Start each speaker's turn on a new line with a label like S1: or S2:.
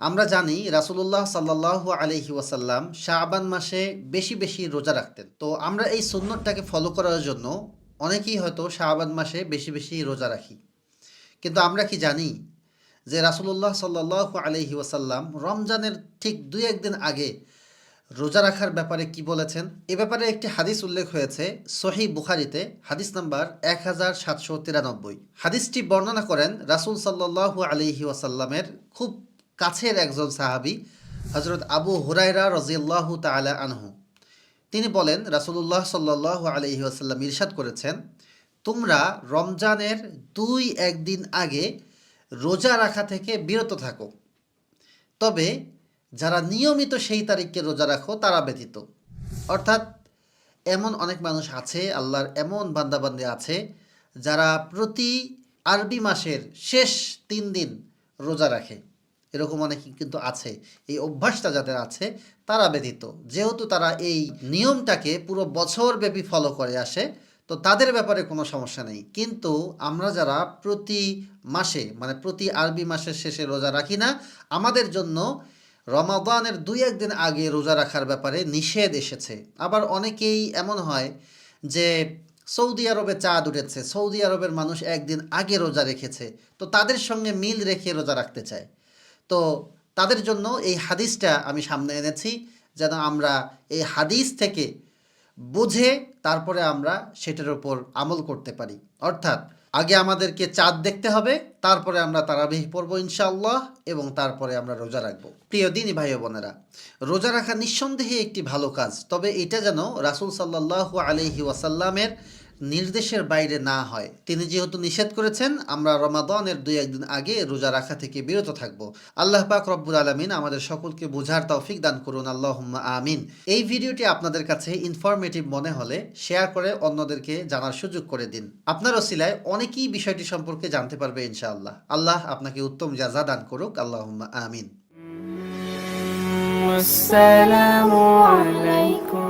S1: আমরা জানি রাসুলুল্লাহ সাল্লাহ আলহি ওয়াসাল্লাম শাহবান মাসে বেশি বেশি রোজা রাখতেন। তো আমরা এই সুন্নতটাকে ফলো করার জন্য অনেকেই হয়তো শাহবান মাসে বেশি বেশি রোজা রাখি। কিন্তু আমরা কি জানি যে রাসুলুল্লাহ সাল্লাহ আলহি ওয়াসাল্লাম রমজানের ঠিক দুই একদিন আগে রোজা রাখার ব্যাপারে কি বলেছেন? এ ব্যাপারে একটি হাদিস উল্লেখ হয়েছে সহি বুখারিতে, হাদিস নাম্বার এক হাজার সাতশো তিরানব্বই। হাদিসটি বর্ণনা করেন রাসুল সাল্লাহ আলহি ওয়াসাল্লামের খুব কাছের একজন সাহাবি হজরত আবু হুরাইরা রাজিয়াল্লাহ তালা আনহু। তিনি বলেন, রাসুলুল্লাহ সাল্লাহ আলহি আসাল্লাম ইরশাদ করেছেন, তোমরা রমজানের দুই একদিন আগে রোজা রাখা থেকে বিরত থাকো। তবে যারা নিয়মিত সেই তারিখকে রোজা রাখো, তারা ব্যতীত। অর্থাৎ এমন অনেক মানুষ আছে, আল্লাহর এমন বান্দাবান্দি আছে, যারা প্রতি আরবি মাসের শেষ তিন দিন রোজা রাখে। এরকম অনেকে কিন্তু আছে। এই অভ্যাসটা যাদের আছে, তারা ব্যতীত। যেহেতু তারা এই নিয়মটাকে পুরো বছর ব্যাপী ফলো করে আসে, তো তাদের ব্যাপারে কোনো সমস্যা নেই। কিন্তু আমরা যারা প্রতি মাসে মানে প্রতি আরবি মাসের শেষে রোজা রাখি না, আমাদের জন্য রমাদানের দুই একদিন আগে রোজা রাখার ব্যাপারে নিষেধ এসেছে। আবার অনেকেই এমন হয় যে সৌদি আরবে চাঁদ উঠেছে, সৌদি আরবের মানুষ একদিন আগে রোজা রেখেছে, তো তাদের সঙ্গে মিল রেখে রোজা রাখতে চায়। তো তাদের জন্য এই হাদিসটা আমি সামনে এনেছি, যেন আমরা এই হাদিস থেকে বুঝে তারপরে আমরা সেটার উপর আমল করতে পারি। অর্থাৎ আগে আমাদেরকে চাঁদ দেখতে হবে, তারপরে আমরা তারাবিহ পড়ব ইনশাআল্লাহ, এবং তারপরে আমরা রোজা রাখব। প্রিয় দিনী ভাই বোনেরা, রোজা রাখা নিঃসন্দেহে একটি ভালো কাজ। তবে এটা যেন রাসূল সাল্লাহ আলহি ওয়াসাল্লামের নির্দেশের বাইরে না হয় তিনি যেহেতু নিষেধ করেছেন আমরা রমাদানের দুই একদিন আগে রোজা রাখা থেকে বিরত থাকব আল্লাহ পাক রব্বুল আলমিন আমাদের সকলকে বোঝার তৌফিক দান করুন আল্লাহ আমিন এই ভিডিওটি আপনাদের কাছে ইনফরমেটিভ মনে হলে শেয়ার করে অন্যদেরকে জানার সুযোগ করে দিন আপনার ওসিলায় অনেকেই বিষয়টি সম্পর্কে জানতে পারবে ইনশাআল্লাহ আল্লাহ আপনাকে উত্তম জাজা দান করুক আল্লাহ আমিন
S2: والسلام عليكم